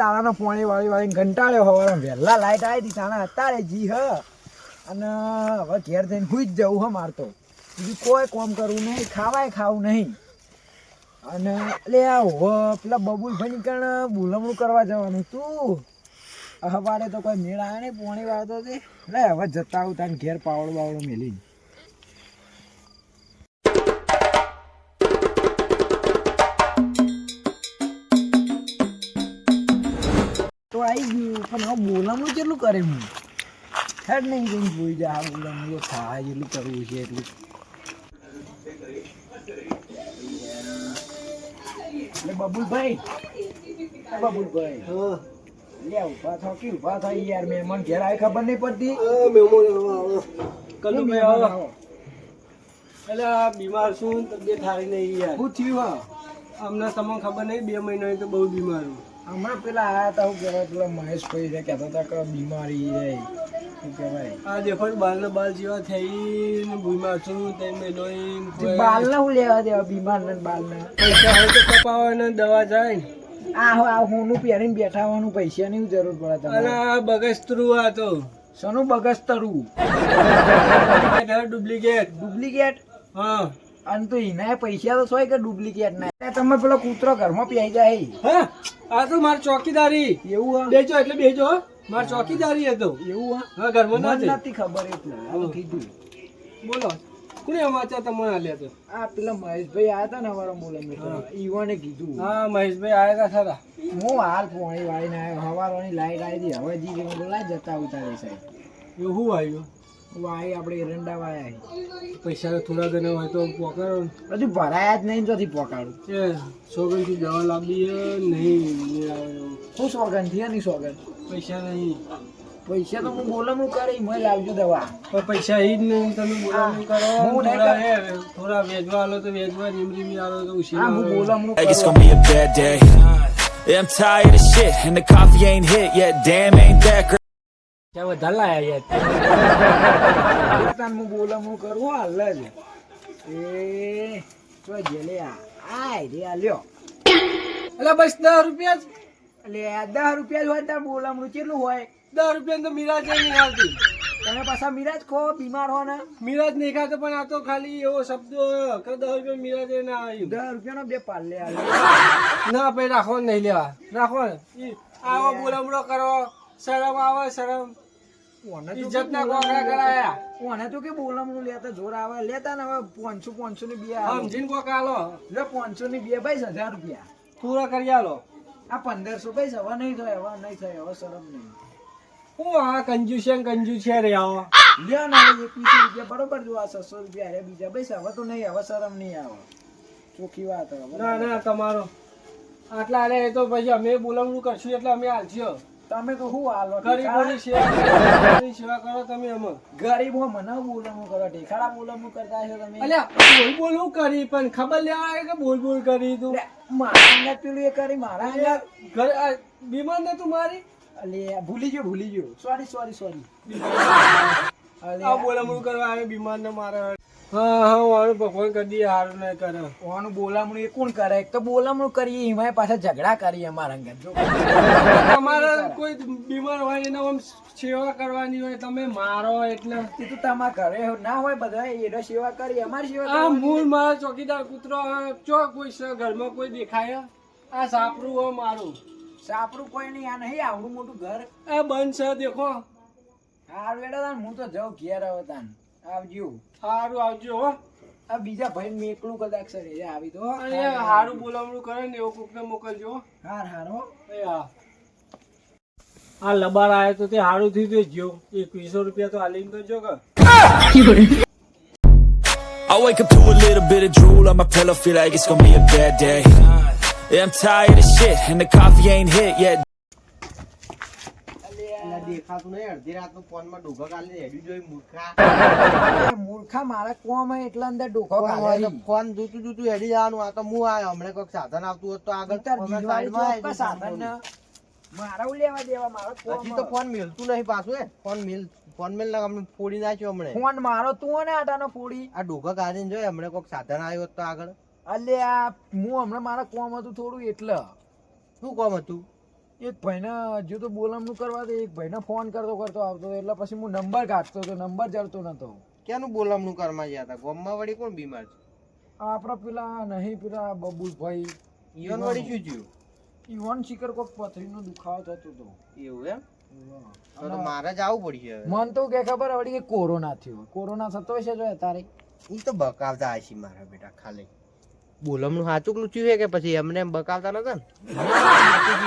દાડાનો પોણી વાળી વાળી ઘંટાળ્યો હવારે વહેલા લાઈટ આવી હતી તાણે અત્યારે જી હ. અને હવે ઘેર જઈને હુઈ જ જવું હ મારતો બીજું કોઈ કોમ કરવું નહીં, ખાવાય ખાવું નહીં. અને એટલે આ હો પેલા બબુલ ભાઈ કણ બોલમણું કરવા જવાનું તું. હવારે તો કોઈ મેળા આવે નહીં, પોણી વાળતો છે લે, હવે જતા આવું તાને ઘેર પાવડો બાવડું મેલી આવી ગયું પણ હવે બોલામણું કેટલું કરે હું? હેડ નહીં જઈને જોઈ જા આ બોલામણું થાય જેટલું કરવું છે એટલું. એટલે બબુલભાઈ બબુલભાઈ. લે ઊભા થો કે ઊભા થાય યાર મહેમાન ઘેર આવે ખબર નહીં પડતી? કલ્લુભાઈ મહેમાન. એટલે બીમાર છું તબિયત સારી નહીં યાર. શું થયું હે? અમને તમને ખબર નહીં બે મહિના તો બહુ બીમાર છું હમણાં પેલા આયા તા હું કહેવાય પેલા મહેશભાઈ રે કહેતા હતા કે બીમારી રે શું કહેવાય. આ દેખો બાલ ને બાલ જેવા થઈ ને બીમાર છું તે મહિનો બાલ ના હું લેવા દેવા બીમાર ને બાલ ના પૈસા હોય તો કપાવા ને દવા જાય ને. આ હો આ હોનું પહેરીને બેઠા હોવાનું પૈસાની જરૂર પડે તમારે આ બગસ્ત્રુ આ તો. સોનું બગસ તરવું ડુપ્લિકેટ. ડુપ્લિકેટ? હા. અને તો એના પૈસા તો સોય કે ડુપ્લિકેટ ના. તમે પેલો કૂતરો ઘરમાં પ્યાઈ જાય. હા? આ તો મારી ચોકીદારી. એવું હા. બેજો એટલે બેજો માર ચોકીદારી હતો એવું હા. ઘરમાં ના નથી ખબર એટલે. કીધું. બોલો. કોને વાંચા તમને આલ્યા તો? આ પેલા મહેશભાઈ આયા હતા ને અમારો મોલે ઈવાને કીધું. હા મહેશભાઈ આવ્યા હતા ખરા. હું હાલ પોણી વાળીને આવ્યો. હવારોની લાઈટ આવી હતી. હવે જી બોલાય જતા ઉતારે સાહેબ એવું આવ્યું. વાય આપણે એરંડા વાયા પૈસા તો થોડા ઘણા હોય તો પોકાડો હજુ ભરાયા જ નહીં નથી પોકાડું એ સોગંદથી દવા લાવી નહીં. શું સોગનથી એની સોગન પૈસા નહીં પૈસા તો હું બોલમણું કરી મેં લાવજો દવા પણ પૈસા એ જ નહીં તમે બોલાવવાનું કરો હું નહીં થોડા કર- એ, થોડા વેચવા આલો તો વેચવા રીમ રીમી આલો તો ઉશી હા હું બોલમણું કરો it's કરું gonna be a bad day. Yeah, I'm tired of shit, and the coffee ain't hit yet. Damn, ain't that great. ત્યાં વધારે લાયા યાર તાન હું બોલમણું કરું હાલ જ એ તો જેલે આ આય રે આલ્યો લ્યો. એટલે બસ દસ રૂપિયા જ. એટલે દસ રૂપિયા જ હોય તાર બોલમણું કેટલું હોય? દસ રૂપિયા તો મિરાજ નહીં આવતી તમે પાછા મિરાજ ખો બીમાર હો ને. મિરાજ નહીં ખાતો પણ આ તો ખાલી એવો શબ્દ કે દસ રૂપિયા મિરાજ એ ના આવ્યું. દસ રૂપિયાનો બે પાલ લે ના ભાઈ રાખો નહીં લેવા. રાખો આવો બોલામણો કરો. શરમ આવે શરમ. ઇજ્જત ના કોકરા કરાયા? ઓને તો કે બોલમનું લેતા જોર આવે. લેતા ને હવે પાંચસો પાંચસો ની બે આવે કોક આલો. લે પાંચસો ની બે ભાઈ હજાર રૂપિયા. પૂરા કરી આલો. આ પંદરસો ભાઈ હવે નહીં થાય હવે નહીં થાય હવે શરમ નહીં. હું આ કંજુ છે ને કંજુ છે રે આવો. લ્યો ને હવે એકવીસો રૂપિયા બરોબર જો આ છસો રૂપિયા અરે બીજા પૈસા હવે તો નહીં હવે શરમ નહીં આવે. ચોખ્ખી વાત હવે ના ના તમારો. આટલા અરે એ તો પછી અમે બોલાવણું કરશું એટલે અમે હાલશો. તમે તો શું હાલો ગરીબોની સેવા કરો તમે અમે ગરીબો મને બોલમું કરો ઠેકાડા બોલમું કરતા છો તમે? અલ્યા બોલ બોલ હું કરી પણ ખબર લેવા કે બોલ બોલ કરી તું? મારા અંગાત પેલું એ કરી મારા અંગાત બીમાર ને તું મારી? અલે ભૂલી ગયો ભૂલી ગયો. સોરી સોરી સોરી આ બોલામણું કરવા આવે બીમાર ને મારે હા હા મારું ભગવાન કદી હારું નહીં કરે. ઓનું બોલામણું એ કોણ કરે? એક તો બોલામણું કરીએ એમાં પાછા ઝઘડા કરીએ અમારા અંગાત તમારે કોઈ બીમાર હોય એને આમ સેવા કરવાની હોય તમે મારો એટલે. એ તો તમારા ઘરે ના હોય બધા એનો સેવા કરી અમારી સેવા આ મૂળ મારા ચોકીદાર કૂતરો ચો કોઈ છે ઘરમાં કોઈ દેખાય? આ સાપરું હોય મારું. સાપરું કોઈ નહીં આ નહીં આવડું મોટું ઘર. આ બંધ છે દેખો. હાર વેડા હું તો જાઉં ઘેર હવે તાન. આવજો સારું આવજો હો આ બીજા ભાઈ મેકલું કદાચ સર એ આવી તો અને સારું બોલાવણું કરે ને એવું કોકને મોકલજો હાર હારો હા આ લબાર આયો તો તે સારું થયું તે જો એકવીસો રૂપિયા તો હાલીને તો જો કે I wake up to a little bit of drool on my pillow, feel like it's gonna be a bad day. Yeah, I'm tired of shit, and the coffee ain't hit yet. દેખાતું નહીં. અડધી રાતનું ફોનમાં ડોકા કાલે હેડી જોઈ મૂર્ખા. મૂર્ખા મારા કોમ એટલા અંદર કાઢે તો ફોન જોતું જોતું હેડી જવાનું. આ તો હું આ હમણાં કોઈક સાધન આવતું હોત તો આગળ તાર સાધન મારા લેવા દેવા મારો હજી તો ફોન મિલતું નહીં પાછું એ ફોન મિલ ફોન મિલ ને અમને ફોડી નાખ્યો હમણે. ફોન મારો તું ને આટાનો ફોડી? આ ડોકા કાઢીને જોઈ હમણાં કોઈક સાધન આવ્યો હોત તો આગળ. અલે આ હું હમણાં મારા કોમ હતું થોડું એટલે. શું કોમ હતું? એક ભાઈને હજુ તો બોલમનું કરવા દે એક ભાઈને ફોન કરતો કરતો આવતો એટલે પછી હું નંબર કાઢતો તો નંબર જડતો નતો. ક્યાંનું બોલામણું કરવા ગયા હતા? ગોમમાં વળી કોણ બીમાર છે? આપણા પેલા નહીં પેલા બબુલભાઈ. ઈવન વળી શું થયું? ઈવન શિખર કોક પથરીનો દુખાવો થતો હતો. એવું એમ? તો તો મારે જ આવવું પડશે મન તો કે ખબર વળી કે કોરોના થયો. કોરોના થતો હશે જો તારે? એ તો બકાવતા હશે મારા બેટા ખાલી. બોલમનું હાચુકલું લૂચ્યું છે કે પછી એમને એમ બકાવતા નતા ને?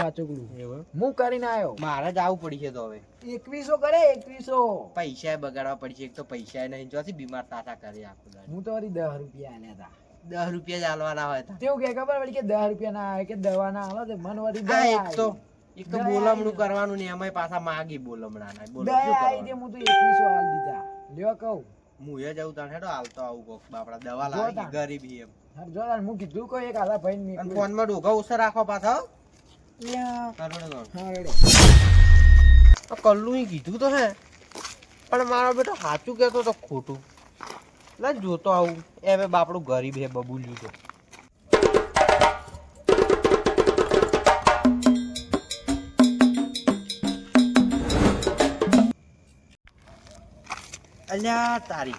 હાચુકલું હું કરીને આવ્યો મારે જ આવું પડી છે તો હવે. એકવીસો કરે એકવીસો. પૈસા બગાડવા પડશે એક તો પૈસા નહીં. જોથી બીમાર તાતા કરે આખું હું તો વળી દસ રૂપિયા આલ્યા હતા દસ રૂપિયા જ આલવાના હોય તેવું કે ખબર વળી કે દસ રૂપિયા ના આવે કે દવા ના આવે તો મન વળી એક તો એક તો બોલમણું કરવાનું ને એમાંય પાછા માગી બોલમણાના. બોલો દયા આવી તે હું તો એકવીસો હાલ દીધા. લ્યો કહું. હું એ જવું તને હેડો હાલતો આવું કોક બાપડા. દવા લાવી ગરીબી એમ. હાર જો તાર હું કીધું કોઈ એક આલા ભાઈ ની ફોન ફોનમાં ડોઘા ઓછા રાખો પાછા કલ્લું કીધું તો હે પણ મારો બેટો સાચું કહેતો તો ખોટું. લે જોતો આવું. એ હવે બાપડું ગરીબ હે બબુલ્યું તો. અલ્યા તારી.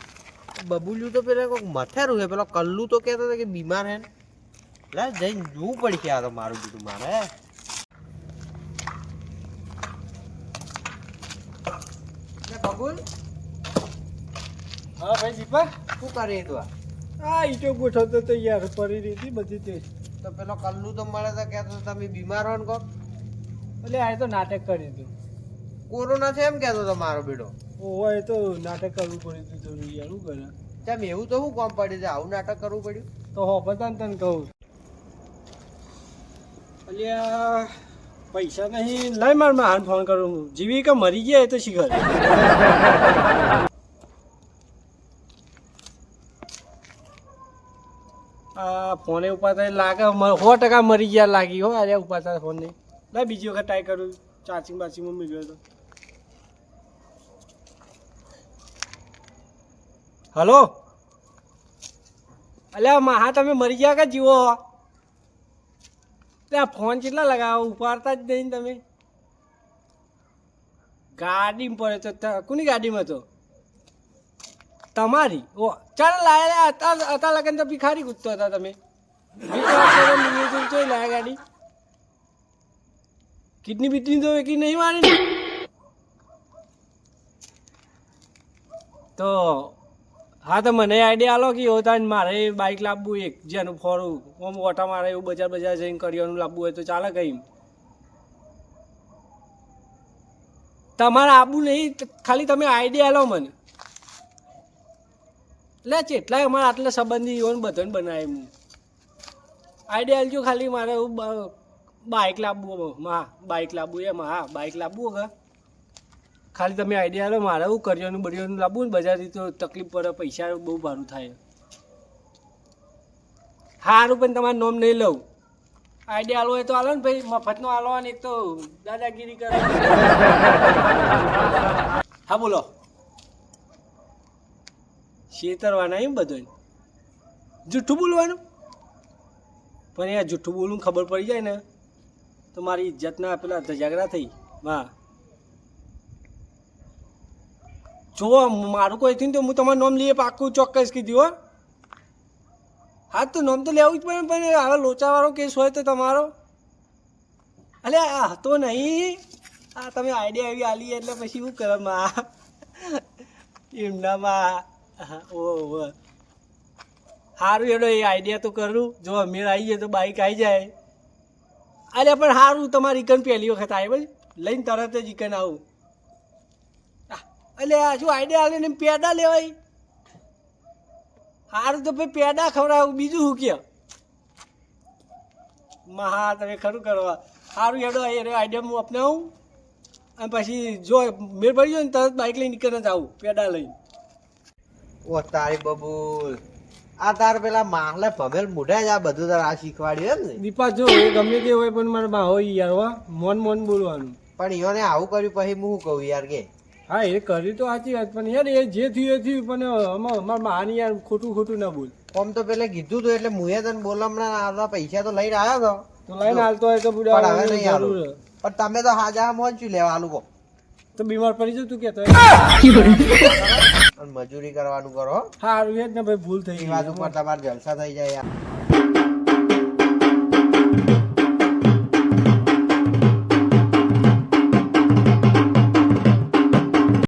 બબુલ્યું તો પેલા કોઈક મથેરું છે. પેલો કલ્લુ તો કહેતો હતો કે બીમાર હે ને. લે જઈને જોવું પડશે આ તો મારું બીજું મારે. બબુલ. હા ભાઈ દીપક શું કરે તું આ? ઈટો ગોઠવતો તો યાર પડી રહી હતી બધી તે. તો પેલો કલ્લુ તો મળે તો કહેતો તમે બીમાર હો ને કોક. એટલે આ તો નાટક કરી દીધું. કોરોના છે એમ કહેતો તો મારો બેટો. એ તો નાટક કરવું પડ્યું તું થોડું યાર શું કરે? તેમ એવું તો શું કોમ પડ્યું છે આવું નાટક કરવું પડ્યું? તો હો બતા તને કહું. અલ્યા પૈસા નહીં લઈ મારમાં હાન ફોન કરું. હું. જીવી કે મરી ગયા એ તો શીખર. આ ફોને ઉપાતા લાગે સો ટકા મરી ગયા લાગી હો અરે ઉપાતા ફોન નહીં લાય બીજી વખત ટ્રાય કરું. ચાર્જિંગ બાર્જિંગમાં મમ્મી તો. હલો? અલ્યા મહા, તમે મરી ગયા કે જીવો? ત્યાં ફોન કેટલા લગાવો? ઉપાડતા જ નહીં તમે. ગાડીમાં પડે તો કોની ગાડીમાં તો તમારી? ઓ, ચાલો, લાયા અત્યાર લગન તો ભિખારી કૂદતો હતા તમે. લાયા ગાડી. કિડની બીટની તો એકી નહીં મારી તો હા, તો મને આઈડિયા આલો કે એવો મારે બાઇક લાવવું એક, જેનું ફોરું આમ ઓટા મારે એવું બજાર બજાર જઈને કરિયાનું લાવવું હોય તો ચાલે કઈ તમારે આબુ નહીં ખાલી તમે આઈડિયા આલો મને. એટલે જેટલાય અમારા આટલા સંબંધી એવો બધાને બનાવે હું આઈડિયા આલજો ખાલી, મારે બાઇક લાવવું હા બાઇક લાવવું એમ, હા બાઇક લાવવું કે ખાલી તમે આઈડિયા લો મારે એવું કરિયાનું બરિયાનું લાવવું ને બજારથી તો તકલીફ પડે પૈસા બહુ ભારું થાય. સારું પણ તમારું નોમ નહીં લઉં. આઈડિયા આલો તો આલો ને ભાઈ મફતનો આલો ને એક તો દાદાગીરી કરે. હા બોલો. શેતરવાના એમ બધું જૂઠું બોલવાનું? પણ એ જૂઠું બોલવું ખબર પડી જાય ને તો મારી ઇજ્જતના પેલા ધજાગરા થઈ. હા જો મારું કોઈ થયું તો હું તમારું નામ લઈએ પાક્કું ચોક્કસ કીધું, હો. હા, તો નામ તો લેવું જ પડે, પણ હવે લોચાવાળો કેસ હોય તો તમારો. અલે, આ હતો નહીં. આ તમે આઈડિયા એવી આલી એટલે પછી શું કરે એમનામાં ઓ સારું એનો એ આઈડિયા તો કરું. જો અમીર આવી જાય તો બાઈક આવી જાય. અરે પણ સારું તમારી ઇકન પહેલી વખત આવી ભાઈ લઈને તરત જ ઇકન આવું. એટલે આ શું આઈડિયા આલે ને પેડા લેવાય? સારું તો ભાઈ પેડા ખવડાવું બીજું શું કે? મહા તમે ખરું કરવા સારું એડો એ આઈડિયા હું અપનાવું. અને પછી જો મેળ પડી જાય ને તરત બાઇક લઈને નીકળીને જ આવું પેડા લઈને. ઓ તારી બબુલ. આ તાર પેલા માહલે ભમેલ મોઢા જ આ બધું તાર આ શીખવાડ્યું એમ ને? દીપા જો એ ગમે તે હોય પણ મારે માં હોય યાર મોન મોન બોલવાનું. પણ ઈઓને આવું કર્યું પછી હું શું કહું યાર કે? હા એ કરી તો સાચી વાત પણ યાર એ જે થયું એ થયું પણ અમાર માની યાર ખોટું ખોટું ના બોલ. આમ તો પેલે કીધું તું એટલે મુએ તને બોલમણા આવતા પૈસા તો લઈને આવ્યો તો. તો લઈને હાલતો હોય તો પણ હવે નહીં જરૂર પણ તમે તો હાજા મોંચું લેવા આલુ કહો. તો બીમાર પડી જતું કે તો મજૂરી કરવાનું કરો હો. સારું એ જ ને ભાઈ ભૂલ થઈ વાત ઉપર તમારે જલસા થઈ જાય યાર.